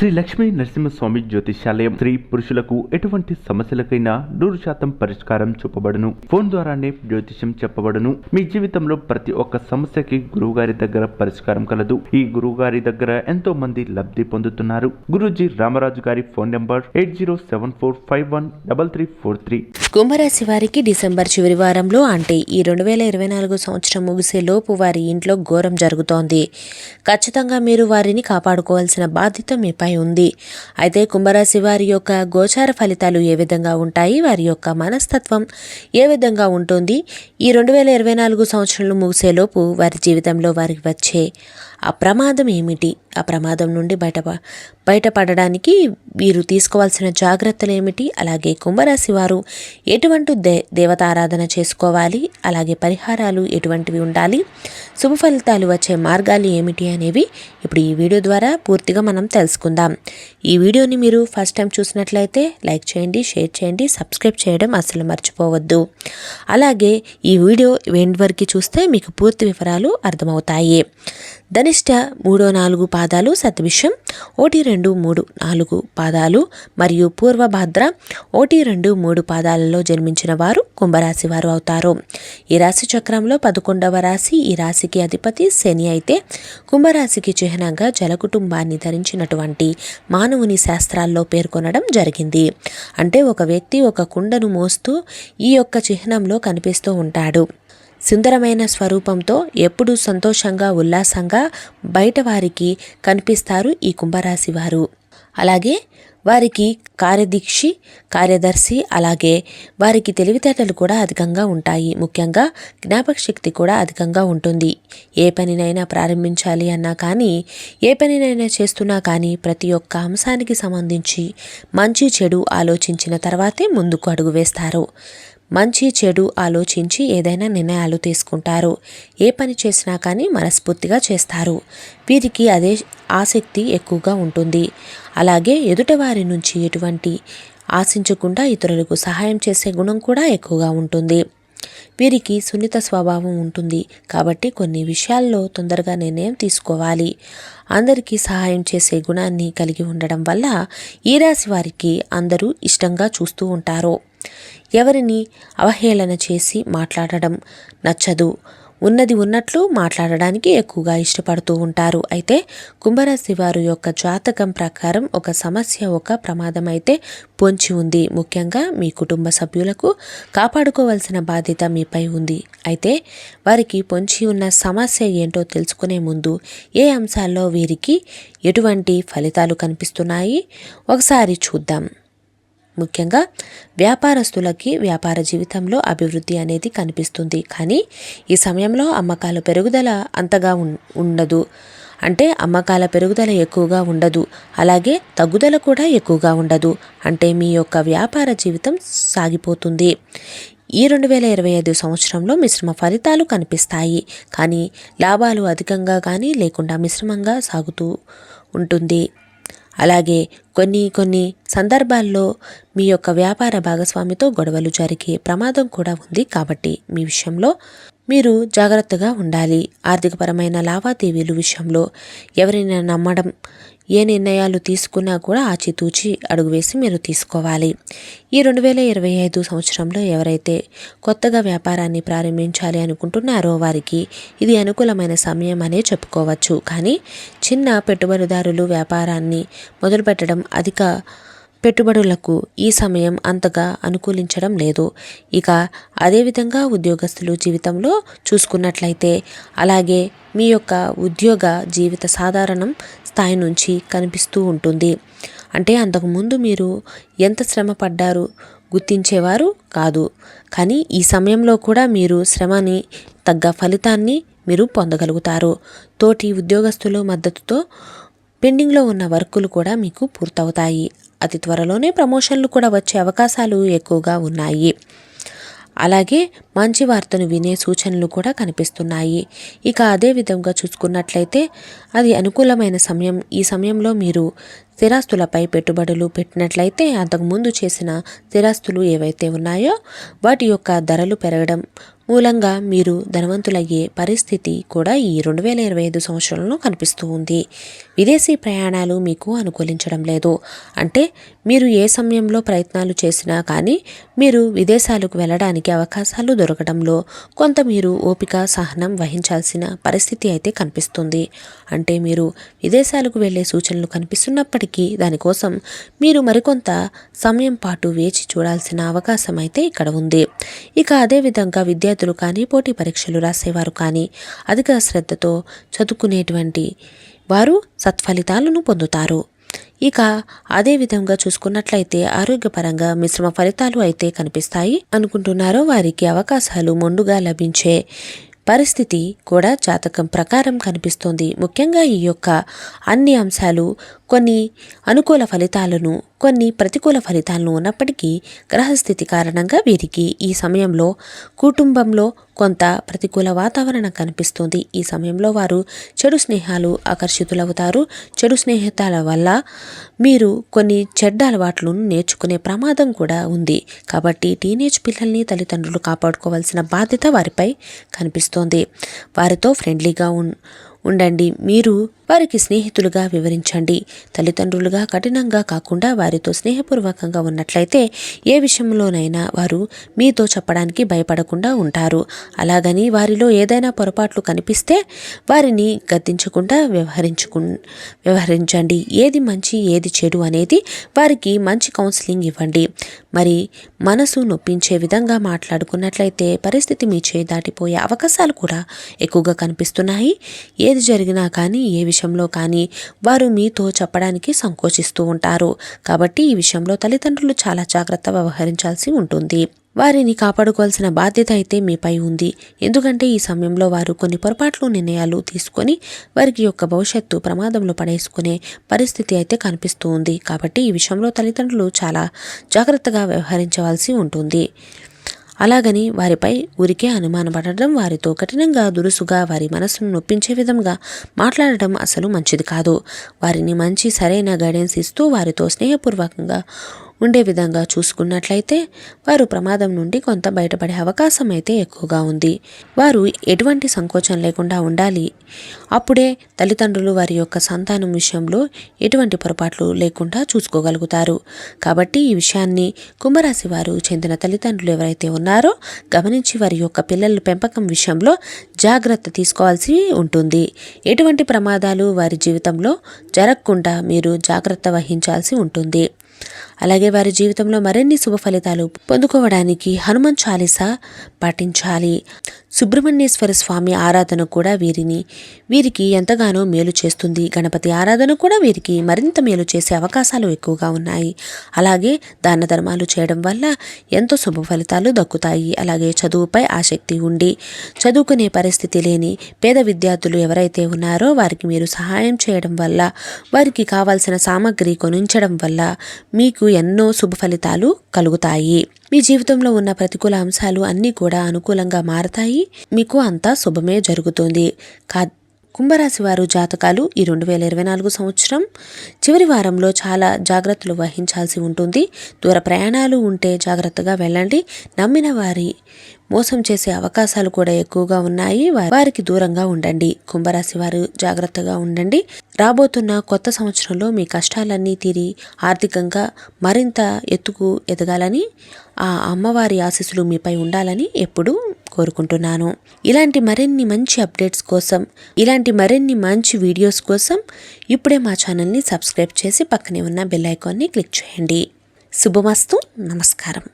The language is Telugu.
శ్రీ లక్ష్మీ నరసింహస్వామి జ్యోతిషాలయం స్త్రీ పురుషులకు ఎటువంటి సమస్యలకైనా నూరు శాతం పరిష్కారం చూపబడును. ఫోన్ ద్వారానే జ్యోతిష్యం చెప్పబడును. మీ జీవితంలో ప్రతి ఒక్క సమస్యకి గురువుగారి దగ్గర పరిష్కారం కలదు. ఈ గురువుగారి దగ్గర ఎంతో మంది లబ్ధి పొందుతున్నారు. గురుజీ రామరాజు గారి phone number eight zero seven four five one double three four three. కుంభరాశి వారికి డిసెంబర్ చివరి వారంలో అంటే ఈ రెండు వేల ఇరవై నాలుగు సంవత్సరం ముగిసే లోపు వారి ఇంట్లో ఘోరం జరుగుతోంది. ఖచ్చితంగా మీరు వారిని కాపాడుకోవాల్సిన బాధ్యత మీపై ఉంది. అయితే కుంభరాశి వారి యొక్క గోచార ఫలితాలు ఏ విధంగా ఉంటాయి? వారి యొక్క మనస్తత్వం ఏ విధంగా ఉంటుంది? ఈ రెండు వేల ఇరవై నాలుగు సంవత్సరంలో ముగిసేలోపు వారి జీవితంలో వారికి వచ్చే అప్రమాదం ప్రమాదం ఏమిటి? ఆ ప్రమాదం నుండి బయట బయటపడడానికి వీరు తీసుకోవాల్సిన జాగ్రత్తలు ఏమిటి? అలాగే కుంభరాశి వారు ఎటువంటి దే దేవతారాధన చేసుకోవాలి? అలాగే పరిహారాలు ఎటువంటివి ఉండాలి? శుభ ఫలితాలు వచ్చే మార్గాలు ఏమిటి అనేవి ఇప్పుడు ఈ వీడియో ద్వారా పూర్తిగా మనం తెలుసుకుందాం. ఈ వీడియోని మీరు ఫస్ట్ టైం చూసినట్లయితే లైక్ చేయండి షేర్ చేయండి సబ్స్క్రైబ్ చేయడం అసలు మర్చిపోవద్దు. అలాగే ఈ వీడియో ఎండ్ వరకు చూస్తే మీకు పూర్తి వివరాలు అర్థమవుతాయి. ధనిష్ట మూడో నాలుగు పాదాలు సత్విషం ఒకటి రెండు మూడు నాలుగు పాదాలు మరియు పూర్వభాద్ర ఒకటి రెండు మూడు పాదాలలో జన్మించిన వారు కుంభరాశి వారు అవుతారు. ఈ రాశి చక్రంలో పదకొండవ రాశి ఈ రాశికి అధిపతి శని అయితే కుంభరాశికి చిహ్నంగా జలకుటుంబాన్ని ధరించినటువంటి మానవుని శాస్త్రాల్లో పేర్కొనడం జరిగింది. అంటే ఒక వ్యక్తి ఒక కుండను మోస్తూ ఈ యొక్క చిహ్నంలో కనిపిస్తూ ఉంటాడు. సుందరమైన స్వరూపంతో ఎప్పుడూ సంతోషంగా ఉల్లాసంగా బయట వారికి కనిపిస్తారు ఈ కుంభరాశి వారు అలాగే వారికి కార్యదీక్షి కార్యదర్శి అలాగే వారికి తెలివితేటలు కూడా అధికంగా ఉంటాయి. ముఖ్యంగా జ్ఞాపక శక్తి కూడా అధికంగా ఉంటుంది. ఏ పనినైనా ప్రారంభించాలి అన్నా కానీ ఏ పనినైనా చేస్తున్నా కానీ ప్రతి ఒక్క అంశానికి సంబంధించి మంచి చెడు ఆలోచించిన తర్వాతే ముందుకు అడుగు వేస్తారు. మంచి చెడు ఆలోచించి ఏదైనా నిర్ణయాలు తీసుకుంటారు. ఏ పని చేసినా కానీ మనస్ఫూర్తిగా చేస్తారు. వీరికి అదే ఆసక్తి ఎక్కువగా ఉంటుంది. అలాగే ఎదుటివారి నుంచి ఎటువంటి ఆశించకుండా ఇతరులకు సహాయం చేసే గుణం కూడా ఎక్కువగా ఉంటుంది. వీరికి సున్నిత స్వభావం ఉంటుంది. కాబట్టి కొన్ని విషయాల్లో తొందరగా నిర్ణయం తీసుకోవాలి. అందరికీ సహాయం చేసే గుణాన్ని కలిగి ఉండడం వల్ల ఈ రాశి వారికి అందరూ ఇష్టంగా చూస్తూ ఉంటారు. ఎవరిని అవహేళన చేసి మాట్లాడడం నచ్చదు. ఉన్నది ఉన్నట్లు మాట్లాడడానికి ఎక్కువగా ఇష్టపడుతూ ఉంటారు. అయితే కుంభరాశి వారు యొక్క జాతకం ప్రకారం ఒక సమస్య ఒక ప్రమాదం అయితే పొంచి ఉంది. ముఖ్యంగా మీ కుటుంబ సభ్యులకు కాపాడుకోవాల్సిన బాధ్యత మీపై ఉంది. అయితే వారికి పొంచి ఉన్న సమస్య ఏంటో తెలుసుకునే ముందు ఏ అంశాల్లో వీరికి ఎటువంటి ఫలితాలు కనిపిస్తున్నాయి? ఒకసారి చూద్దాం. ముఖ్యంగా వ్యాపారస్తులకి వ్యాపార జీవితంలో అభివృద్ధి అనేది కనిపిస్తుంది. కానీ ఈ సమయంలో అమ్మకాల పెరుగుదల అంతగా ఉండదు. అంటే అమ్మకాల పెరుగుదల ఎక్కువగా ఉండదు. అలాగే తగ్గుదల కూడా ఎక్కువగా ఉండదు. అంటే మీ యొక్క వ్యాపార జీవితం సాగిపోతుంది. ఈ రెండు వేల ఇరవై ఐదు సంవత్సరంలో మిశ్రమ ఫలితాలు కనిపిస్తాయి. కానీ లాభాలు అధికంగా కానీ లేకుండా మిశ్రమంగా సాగుతూ ఉంటుంది. అలాగే కొన్ని కొన్ని సందర్భాల్లో మీ యొక్క వ్యాపార భాగస్వామితో గొడవలు జరిగే ప్రమాదం కూడా ఉంది కాబట్టి మీ విషయంలో మీరు జాగ్రత్తగా ఉండాలి. ఆర్థికపరమైన లావాదేవీలు విషయంలో ఎవరైనా నమ్మడం ఏ నిర్ణయాలు తీసుకున్నా కూడా ఆచితూచి అడుగు వేసి మీరు తీసుకోవాలి. ఈ రెండు వేల ఇరవై ఐదు సంవత్సరంలో ఎవరైతే కొత్తగా వ్యాపారాన్ని ప్రారంభించాలి అనుకుంటున్నారో వారికి ఇది అనుకూలమైన సమయం అనే చెప్పుకోవచ్చు. కానీ చిన్న పెట్టుబడిదారులు వ్యాపారాన్ని మొదలుపెట్టడం అధిక పెట్టుబడులకు ఈ సమయం అంతగా అనుకూలించడం లేదు. ఇక అదేవిధంగా ఉద్యోగస్తులు జీవితంలో చూసుకున్నట్లయితే అలాగే మీ యొక్క ఉద్యోగ జీవిత సాధారణం స్థాయి నుంచి కనిపిస్తూ ఉంటుంది. అంటే అంతకుముందు మీరు ఎంత శ్రమ పడ్డారు గుర్తించేవారు కాదు. కానీ ఈ సమయంలో కూడా మీరు శ్రమని తగ్గ ఫలితాన్ని మీరు పొందగలుగుతారు. తోటి ఉద్యోగస్తుల మద్దతుతో పెండింగ్లో ఉన్న వర్కులు కూడా మీకు పూర్తవుతాయి. అతి త్వరలోనే ప్రమోషన్లు కూడా వచ్చే అవకాశాలు ఎక్కువగా ఉన్నాయి. అలాగే మంచి వార్తను వినే సూచనలు కూడా కనిపిస్తున్నాయి. ఇక అదే విధంగా చూసుకున్నట్లయితే అది అనుకూలమైన సమయం. ఈ సమయంలో మీరు స్థిరాస్తులపై పెట్టుబడులు పెట్టినట్లయితే అంతకుముందు చేసిన స్థిరాస్తులు ఏవైతే ఉన్నాయో వాటి యొక్క ధరలు పెరగడం మూలంగా మీరు ధనవంతులయ్యే పరిస్థితి కూడా ఈ రెండు వేల ఇరవై ఐదు సంవత్సరంలో కనిపిస్తూ ఉంది. విదేశీ ప్రయాణాలు మీకు అనుకూలించడం లేదు. అంటే మీరు ఏ సమయంలో ప్రయత్నాలు చేసినా కానీ మీరు విదేశాలకు వెళ్ళడానికి అవకాశాలు దొరకడంలో కొంత మీరు ఓపిక సహనం వహించాల్సిన పరిస్థితి అయితే కనిపిస్తుంది. అంటే మీరు విదేశాలకు వెళ్ళే సూచనలు కనిపిస్తున్నప్పటికీ దానికోసం మీరు మరికొంత సమయం పాటు వేచి చూడాల్సిన అవకాశం అయితే ఇక్కడ ఉంది. ఇక అదేవిధంగా విద్యార్థులు కానీ పోటీ పరీక్షలు రాసేవారు కానీ అధిక శ్రద్ధతో చదువుకునేటువంటి వారు సత్ఫలితాలను పొందుతారు. ఇక అదే విధంగా చూసుకున్నట్లయితే ఆరోగ్యపరంగా మిశ్రమ ఫలితాలు అయితే కనిపిస్తాయి అనుకుంటున్నారో వారికి అవకాశాలు మొండుగా లభించే పరిస్థితి కూడా జాతకం ప్రకారం కనిపిస్తోంది. ముఖ్యంగా ఈ యొక్క అన్ని అంశాలు కొన్ని అనుకూల ఫలితాలను కొన్ని ప్రతికూల ఫలితాలను ఉన్నప్పటికీ గ్రహస్థితి కారణంగా వీరికి ఈ సమయంలో కుటుంబంలో కొంత ప్రతికూల వాతావరణం కనిపిస్తుంది. ఈ సమయంలో వారు చెడు స్నేహాలు ఆకర్షితులవుతారు. చెడు స్నేహితాల వల్ల మీరు కొన్ని చెడ్డ అలవాట్లను నేర్చుకునే ప్రమాదం కూడా ఉంది. కాబట్టి టీనేజ్ పిల్లల్ని తల్లిదండ్రులు కాపాడుకోవాల్సిన బాధ్యత వారిపై కనిపిస్తోంది. వారితో ఫ్రెండ్లీగా ఉన్ ఉండండి. మీరు వారికి స్నేహితులుగా వివరించండి. తల్లిదండ్రులుగా కఠినంగా కాకుండా వారితో స్నేహపూర్వకంగా ఉన్నట్లయితే ఏ విషయంలోనైనా వారు మీతో చెప్పడానికి భయపడకుండా ఉంటారు. అలాగని వారిలో ఏదైనా పొరపాట్లు కనిపిస్తే వారిని గద్దించకుండా వ్యవహరించుకు వ్యవహరించండి. ఏది మంచి ఏది చెడు అనేది వారికి మంచి కౌన్సిలింగ్ ఇవ్వండి. మరి మనసు నొప్పించే విధంగా మాట్లాడుకున్నట్లయితే పరిస్థితి మీ చేయి దాటిపోయే అవకాశాలు కూడా ఎక్కువగా కనిపిస్తున్నాయి. ఏది జరిగినా కానీ ఏ విషయంలో కానీ వారు మీతో చెప్పడానికి సంకోచిస్తూ ఉంటారు. కాబట్టి ఈ విషయంలో తల్లిదండ్రులు చాలా జాగ్రత్త వ్యవహరించాల్సి ఉంటుంది. వారిని కాపాడుకోవాల్సిన బాధ్యత అయితే మీపై ఉంది. ఎందుకంటే ఈ సమయంలో వారు కొన్ని పొరపాట్లు నిర్ణయాలు తీసుకొని వారికి యొక్క భవిష్యత్తు ప్రమాదంలో పడేసుకునే పరిస్థితి అయితే కనిపిస్తూ ఉంది. కాబట్టి ఈ విషయంలో తల్లిదండ్రులు చాలా జాగ్రత్తగా వ్యవహరించవలసి ఉంటుంది. అలాగని వారిపై ఊరికే అనుమానపడడం వారితో కఠినంగా దురుసుగా వారి మనసును నొప్పించే విధంగా మాట్లాడటం అసలు మంచిది కాదు. వారిని మంచి సరైన గైడెన్స్ ఇస్తూ వారితో స్నేహపూర్వకంగా ఉండే విధంగా చూసుకున్నట్లయితే వారు ప్రమాదం నుండి కొంత బయటపడే అవకాశం అయితే ఎక్కువగా ఉంది. వారు ఎటువంటి సంకోచం లేకుండా ఉండాలి. అప్పుడే తల్లిదండ్రులు వారి యొక్క సంతానం విషయంలో ఎటువంటి పొరపాట్లు లేకుండా చూసుకోగలుగుతారు. కాబట్టి ఈ విషయాన్ని కుంభరాశి వారు చెందిన తల్లిదండ్రులు ఎవరైతే ఉన్నారో గమనించి వారి యొక్క పిల్లల పెంపకం విషయంలో జాగ్రత్త తీసుకోవాల్సి ఉంటుంది. ఎటువంటి ప్రమాదాలు వారి జీవితంలో జరగకుండా మీరు జాగ్రత్త వహించాల్సి ఉంటుంది. అలాగే వారి జీవితంలో మరిన్ని శుభ ఫలితాలు పొందుకోవడానికి హనుమాన్ చాలీసా పాటించాలి. సుబ్రహ్మణ్యేశ్వర స్వామి ఆరాధన కూడా వీరిని వీరికి ఎంతగానో మేలు చేస్తుంది. గణపతి ఆరాధన కూడా వీరికి మరింత మేలు చేసే అవకాశాలు ఎక్కువగా ఉన్నాయి. అలాగే దాన ధర్మాలు చేయడం వల్ల ఎంతో శుభ ఫలితాలు దక్కుతాయి. అలాగే చదువుపై ఆసక్తి ఉండి చదువుకునే పరిస్థితి లేని పేద విద్యార్థులు ఎవరైతే ఉన్నారో వారికి మీరు సహాయం చేయడం వల్ల వారికి కావాల్సిన సామాగ్రి కొనించడం వల్ల మీకు ఎన్నో శుభ ఫలితాలు కలుగుతాయి. మీ జీవితంలో ఉన్న ప్రతికూల అంశాలు అన్నీ కూడా అనుకూలంగా మారతాయి. మీకు అంతా శుభమే జరుగుతుంది. కా కుంభరాశి వారు జాతకాలు ఈ రెండు వేల ఇరవై నాలుగు సంవత్సరం. చివరి వారంలో చాలా జాగ్రత్తలు వహించాల్సి ఉంటుంది. దూర ప్రయాణాలు ఉంటే జాగ్రత్తగా వెళ్ళండి. నమ్మిన వారి మోసం చేసే అవకాశాలు కూడా ఎక్కువగా ఉన్నాయి. వారికి దూరంగా ఉండండి. కుంభరాశి వారు జాగ్రత్తగా ఉండండి. రాబోతున్న కొత్త సంవత్సరంలో మీ కష్టాలన్నీ తీరి ఆర్థికంగా మరింత ఎత్తుకు ఎదగాలని ఆ అమ్మవారి ఆశీస్సులు మీపై ఉండాలని ఎప్పుడూ కోరుకుంటున్నాను. ఇలాంటి మరిన్ని మంచి అప్డేట్స్ కోసం ఇలాంటి మరిన్ని మంచి వీడియోస్ కోసం ఇప్పుడే మా ఛానల్ని సబ్స్క్రైబ్ చేసి పక్కనే ఉన్న బెల్ ఐకాన్ని క్లిక్ చేయండి. శుభమస్తు. నమస్కారం.